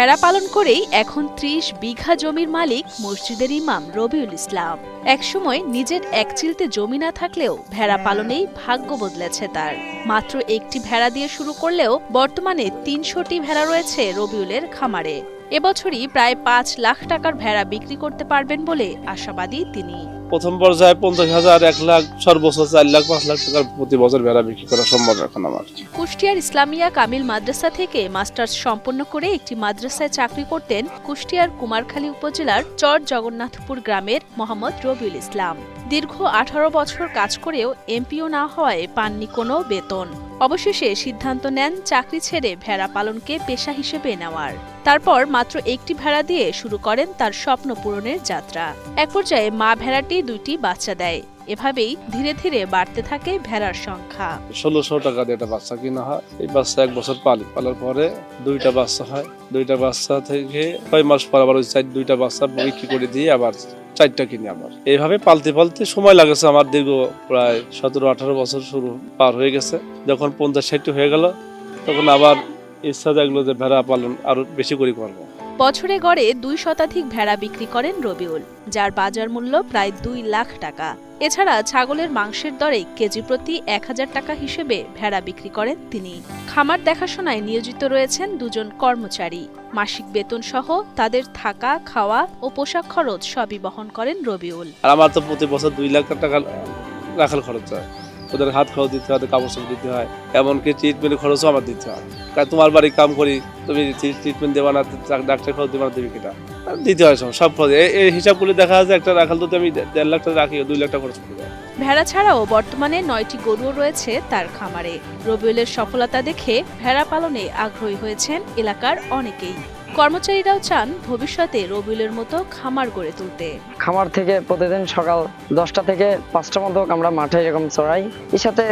ভেড়া পালন করেই এখন ত্রিশ বিঘা জমির মালিক মসজিদের ইমাম রবিউল ইসলাম। একসময় নিজের এক চিলতে জমি না থাকলেও ভেড়া পালনেই ভাগ্য বদলেছে তার। মাত্র একটি ভেড়া দিয়ে শুরু করলেও বর্তমানে তিনশোটি ভেড়া রয়েছে রবিউলের খামারে। এবছরই প্রায় পাঁচ লাখ টাকার ভেড়া বিক্রি করতে পারবেন বলে আশাবাদী তিনি। প্রথম পর্যায়ে পঞ্চাশ হাজার, এক লাখ, সর্বোচ্চ চার লাখ, পাঁচ লাখ টাকার প্রতি বছর ভেড়া বিক্রি করা সম্ভব এখন আমার। কুষ্টিয়ার ইসলামিয়া কামিল মাদ্রাসা থেকে মাস্টার্স সম্পন্ন করে একটি মাদ্রাসায় চাকরি করতেন কুষ্টিয়ার কুমারখালী উপজেলার চর জগন্নাথপুর গ্রামের মোহাম্মদ রবিউল ইসলাম। দীর্ঘ আঠারো বছর কাজ করেও এমপিও না হওয়ায় পাননি কোনো বেতন। অবশেষে সিদ্ধান্ত নেন চাকরি ছেড়ে ভেড়া পালনকে পেশা হিসেবে নেওয়ার। তারপর মাত্র একটি ভেড়া দিয়ে শুরু করেন তার স্বপ্ন পূরণের যাত্রা। এক পর্যায়ে মা ভেড়াটি দুইটি বাচ্চা দেয়। এভাবেই ধীরে ধীরে বাড়তে থাকে ভেড়ার সংখ্যা। ষোলোশো টাকা দিয়ে একটা বাচ্চা কিনা হয়। এই বাচ্চা এক বছর পালি পালার পরে দুইটা বাচ্চা হয়। দুইটা বাচ্চা থেকে ছয় মাস পর আবার ওই চার দুইটা বাচ্চা বিক্রি করে দিয়ে আবার চারটা কিনে আমার এইভাবে পালতে পালতে সময় লাগেছে আমার দীর্ঘ প্রায় সতেরো, আঠারো বছর শুরু পার হয়ে গেছে। যখন পঞ্চাশ ষাটটি হয়ে গেল, তখন আবার ইচ্ছা জাগলো যে ভেড়া পালন আরও বেশি করে করব। বছরে গড়ে দুই শতাধিক ভেড়া বিক্রি করেন রবিউল, যার বাজার মূল্য প্রায় দুই লাখ টাকা। এছাড়া ছাগলের মাংসের দরে কেজি প্রতি এক হাজার টাকা হিসেবে ভেড়া বিক্রি করেন তিনি। খামার দেখাশোনায় নিয়োজিত রয়েছেন দুজন কর্মচারী। মাসিক বেতন সহ তাদের থাকা, খাওয়া ও পোশাক খরচ সবই বহন করেন রবিউল। আমার তো প্রতি বছর দুই লাখ টাকা রাখাল খরচ হয়। ওদের হাত খরচ দিতে হয়, ওদের কাপড় দিতে হয়, এমনকি ট্রিটমেন্টের খরচও আমার দিতে হয়। কারণ তোমার বাড়ি কাম করি, তুমি ট্রিটমেন্ট দেবা না ডাক্তার খরচ দেবা না দেবে কিনা দিতে হয় সব সব খরচ। এই- হিসাব করলে দেখা যায় একটা রাখাল তো আমি দেড় লাখ টাকা রাখি, দুই লাখ টাকা খরচ করে ভেড়া ছাড়াও বর্তমানে নয়টি গরুও রয়েছে তার খামারে। রবিউলের সফলতা দেখে ভেড়া পালনে আগ্রহী হয়েছেন এলাকার অনেকেই। কর্মচারীরাও চান ভবিষ্যতে রবিউলের মতো খামার গড়ে তুলতে। খামার থেকে প্রতিদিন সকাল দশটা থেকে পাঁচটা মতো আমরা মাঠে এরকম চড়াই। এর সাথে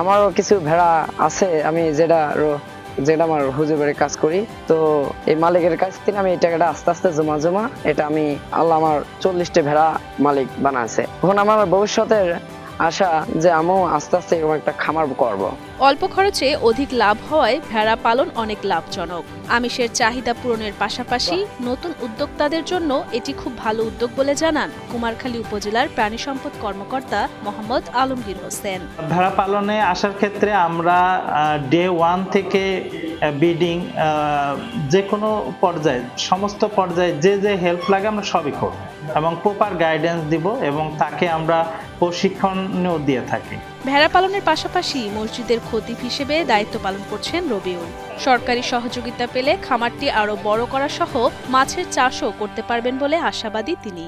আমারও কিছু ভেড়া আছে, আমি যেটা যেটা আমার হুজুর বাড়ি কাজ করি। তো এই মালিকের কাছ থেকে আমি এই টাকাটা আস্তে আস্তে জমা জমা, এটা আমি আল্লাহ আমার চল্লিশটা ভেড়া মালিক বানাইছে। এখন আমার ভবিষ্যতের আশা যে আমিও আস্তে আস্তে এরকম একটা খামার করব। অল্প খরচে অধিক লাভ হওয়ায় ভেড়া পালন অনেক লাভজনক আমিষের চাহিদা পূরণের পাশাপাশি নতুন উদ্যোক্তাদের জন্য এটি খুব ভালো উদ্যোগ বলে জানান কুমারখালী উপজেলার প্রাণী সম্পদ কর্মকর্তা মোহাম্মদ আলমগীর হোসেন ভেড়া পালনে আসার ক্ষেত্রে আমরা ডে ওয়ান থেকে বিডিং যে কোনো পর্যায়ে সমস্ত পর্যায়ে যে যে হেল্প লাগে আমরা সবই করব এবং প্রপার গাইডেন্স দিব এবং তাকে আমরা প্রশিক্ষণও দিয়ে থাকি। ভেড়া পালনের পাশাপাশি মসজিদের খতিব হিসেবে দায়িত্ব পালন করছেন রবিউল। সরকারি সহযোগিতা পেলে খামারটি আরও বড় করা সহ মাছের চাষও করতে পারবেন বলে আশাবাদী তিনি।